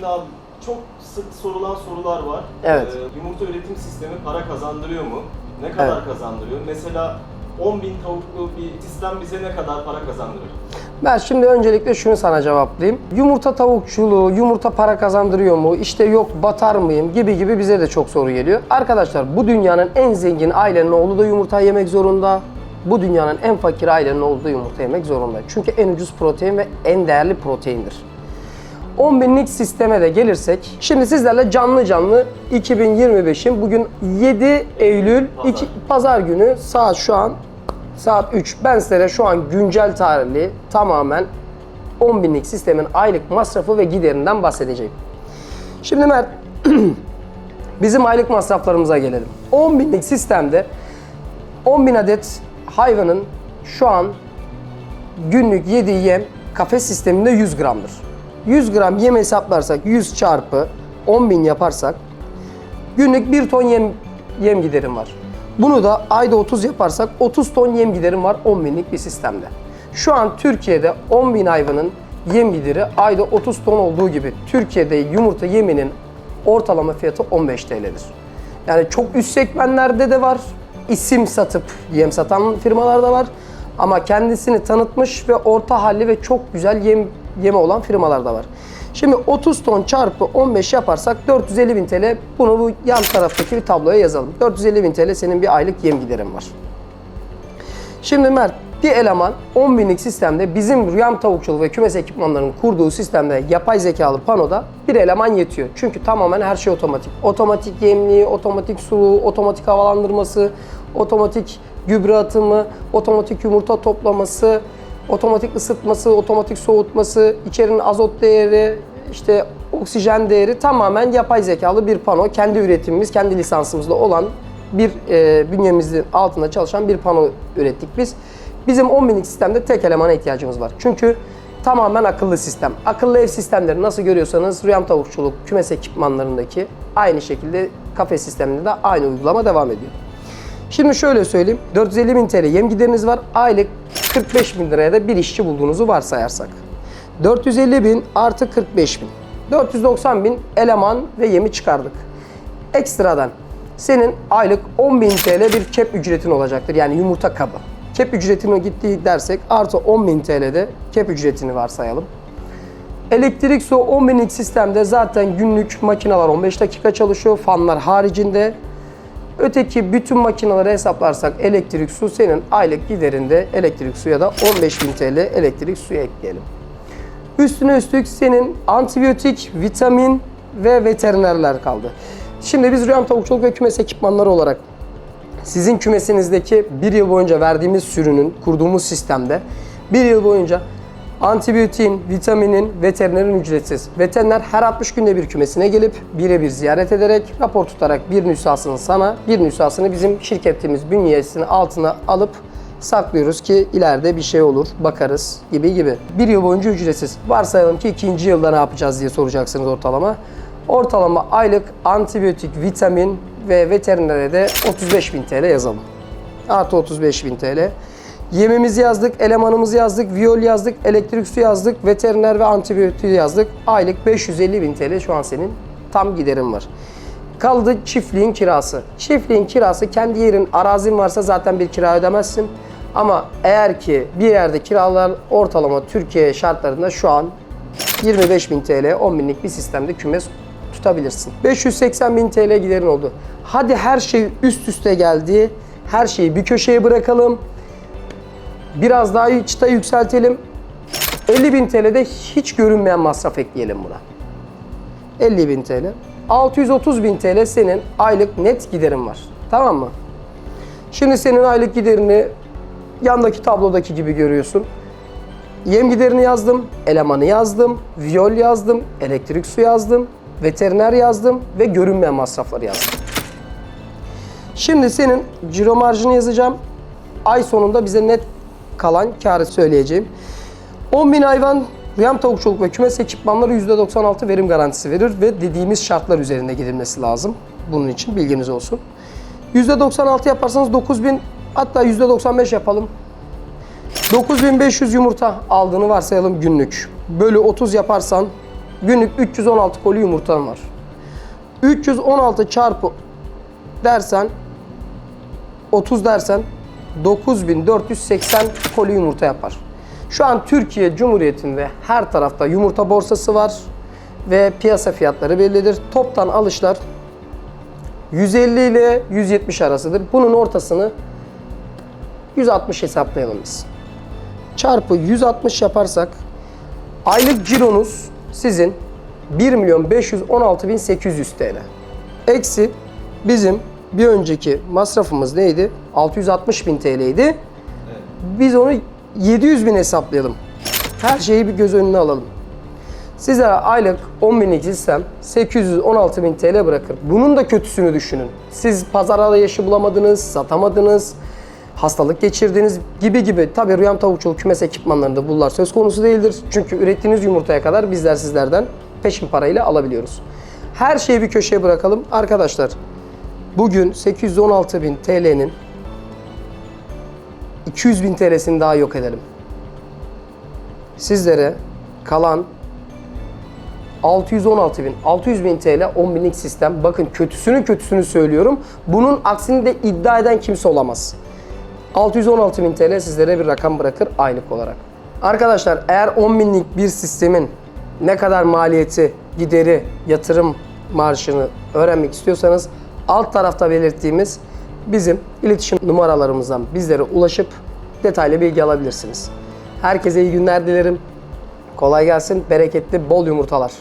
Şimdi abi çok sık sorulan sorular var. Evet. Ee, yumurta üretim sistemi para kazandırıyor mu? Ne kadar Evet. kazandırıyor? Mesela 10 bin tavuklu bir sistem bize ne kadar para kazandırır? Ben şimdi öncelikle şunu sana cevaplayayım. Yumurta tavukçuluğu, yumurta para kazandırıyor mu? İşte yok batar mıyım gibi gibi bize de çok soru geliyor. Arkadaşlar bu dünyanın en zengin ailenin oğlu da yumurta yemek zorunda. Bu dünyanın en fakir ailenin oğlu da yumurta yemek zorunda. Çünkü en ucuz protein ve en değerli proteindir. 10 binlik sisteme de gelirsek, şimdi sizlerle canlı canlı 2025'in bugün 7 Eylül Pazar. iki- pazar günü saat şu an saat 3. Ben size şu an güncel tarihli tamamen 10 binlik sistemin aylık masrafı ve giderinden bahsedeceğim. Şimdi Mert, bizim aylık masraflarımıza gelelim. 10 binlik sistemde 10 bin adet hayvanın şu an günlük yediği yem kafes sisteminde 100 gramdır. 100 gram yem hesaplarsak 100 çarpı 10 bin yaparsak günlük 1 ton yem, yem giderim var. Bunu da ayda 30 yaparsak 30 ton yem giderim var 10 binlik bir sistemde. Şu an Türkiye'de 10 bin hayvanın yem gideri ayda 30 ton olduğu gibi Türkiye'de yumurta yeminin ortalama fiyatı 15 TL'dir. Yani çok üst segmentlerde de var. isim satıp yem satan firmalar da var. Ama kendisini tanıtmış ve orta halli ve çok güzel yem yeme olan firmalar da var. Şimdi 30 ton çarpı 15 yaparsak 450 bin TL. Bunu bu yan taraftaki bir tabloya yazalım. 450 bin TL senin bir aylık yem giderin var. Şimdi Mert bir eleman 10 binlik sistemde bizim Rüyam Tavukçuluğu ve kümes ekipmanlarının kurduğu sistemde yapay zekalı panoda bir eleman yetiyor. Çünkü tamamen her şey otomatik. Otomatik yemliği, otomatik suluğu, otomatik havalandırması, otomatik gübre atımı, otomatik yumurta toplaması, otomatik ısıtması, otomatik soğutması, içerinin azot değeri, işte oksijen değeri tamamen yapay zekalı bir pano. Kendi üretimimiz, kendi lisansımızda olan bir e, bünyemizin altında çalışan bir pano ürettik biz. Bizim 10 binlik sistemde tek elemana ihtiyacımız var. Çünkü tamamen akıllı sistem. Akıllı ev sistemleri nasıl görüyorsanız Rüyam Tavukçuluk kümes ekipmanlarındaki aynı şekilde kafes sisteminde de aynı uygulama devam ediyor. Şimdi şöyle söyleyeyim. 450 bin TL yem gideriniz var. Aylık 45 bin liraya da bir işçi bulduğunuzu varsayarsak. 450 bin artı 45 bin. 490 bin eleman ve yemi çıkardık. Ekstradan senin aylık 10 bin TL bir kep ücretin olacaktır. Yani yumurta kabı. Kep ücretini gitti dersek artı 10 bin TL'de kep ücretini varsayalım. Elektrik su 10 binlik sistemde zaten günlük makineler 15 dakika çalışıyor. Fanlar haricinde. Öteki bütün makineleri hesaplarsak elektrik su senin aylık giderinde elektrik suya da 15 bin TL elektrik suya ekleyelim. Üstüne üstlük senin antibiyotik, vitamin ve veterinerler kaldı. Şimdi biz Rüyam Tavukçuluk ve Kümes ekipmanları olarak sizin kümesinizdeki bir yıl boyunca verdiğimiz sürünün, kurduğumuz sistemde bir yıl boyunca antibiyotiğin, vitaminin, veterinerin ücretsiz. Veteriner her 60 günde bir kümesine gelip birebir ziyaret ederek rapor tutarak bir nüshasını sana, bir nüshasını bizim şirketimiz bünyesinin altına alıp saklıyoruz ki ileride bir şey olur, bakarız gibi gibi. Bir yıl boyunca ücretsiz. Varsayalım ki ikinci yılda ne yapacağız diye soracaksınız ortalama. Ortalama aylık antibiyotik, vitamin ve veterinere de 35 bin TL yazalım. Artı 35 bin TL. Yemimizi yazdık, elemanımızı yazdık, viyol yazdık, elektrik su yazdık, veteriner ve antibiyotiği yazdık. Aylık 550 bin TL şu an senin tam giderin var. Kaldı çiftliğin kirası. Çiftliğin kirası kendi yerin, arazin varsa zaten bir kira ödemezsin. Ama eğer ki bir yerde kiralar ortalama Türkiye şartlarında şu an 25 bin TL 10 binlik bir sistemde kümes tutabilirsin. 580 bin TL giderin oldu. Hadi her şey üst üste geldi. Her şeyi bir köşeye bırakalım. Biraz daha çıta yükseltelim. 50 bin TL'de hiç görünmeyen masraf ekleyelim buna. 50 bin TL. 630 bin TL senin aylık net giderin var. Tamam mı? Şimdi senin aylık giderini yandaki tablodaki gibi görüyorsun. Yem giderini yazdım, elemanı yazdım, viyol yazdım, elektrik su yazdım, veteriner yazdım ve görünmeyen masrafları yazdım. Şimdi senin ciro marjını yazacağım. Ay sonunda bize net kalan karı söyleyeceğim. 10 bin hayvan Rüyam Tavukçuluk ve Kümes ekipmanları %96 verim garantisi verir ve dediğimiz şartlar üzerinde gidilmesi lazım. Bunun için bilginiz olsun. %96 yaparsanız 9000 hatta %95 yapalım. 9500 yumurta aldığını varsayalım günlük. Bölü 30 yaparsan Günlük 316 koli yumurtan var. 316 çarpı dersen 30 dersen 9480 koli yumurta yapar. Şu an Türkiye Cumhuriyeti'nde her tarafta yumurta borsası var ve piyasa fiyatları bellidir. Toptan alışlar 150 ile 170 arasıdır. Bunun ortasını 160 hesaplayalım biz. Çarpı 160 yaparsak aylık cironuz sizin 1 milyon 516 bin 800 TL. Eksi bizim bir önceki masrafımız neydi? 660 bin TL'ydi. Biz onu 700 bin hesaplayalım. Her şeyi bir göz önüne alalım. Sizlere aylık 10 binlik sistem 816 bin TL bırakır. Bunun da kötüsünü düşünün. Siz pazar arayışı bulamadınız, satamadınız, hastalık geçirdiniz gibi gibi. Tabii Rüyam Tavukçuluk kümes ekipmanlarında bunlar söz konusu değildir. Çünkü ürettiğiniz yumurtaya kadar bizler sizlerden peşin parayla alabiliyoruz. Her şeyi bir köşeye bırakalım. Arkadaşlar bugün 816 bin TL'nin 200 bin TL'sini daha yok edelim. Sizlere kalan 616 bin, 600 bin TL 10 binlik sistem. Bakın kötüsünün kötüsünü söylüyorum. Bunun aksini de iddia eden kimse olamaz. 616 bin TL sizlere bir rakam bırakır aylık olarak. Arkadaşlar eğer 10 binlik bir sistemin ne kadar maliyeti, gideri, yatırım marşını öğrenmek istiyorsanız alt tarafta belirttiğimiz bizim iletişim numaralarımızdan bizlere ulaşıp detaylı bilgi alabilirsiniz. Herkese iyi günler dilerim. Kolay gelsin, bereketli, bol yumurtalar.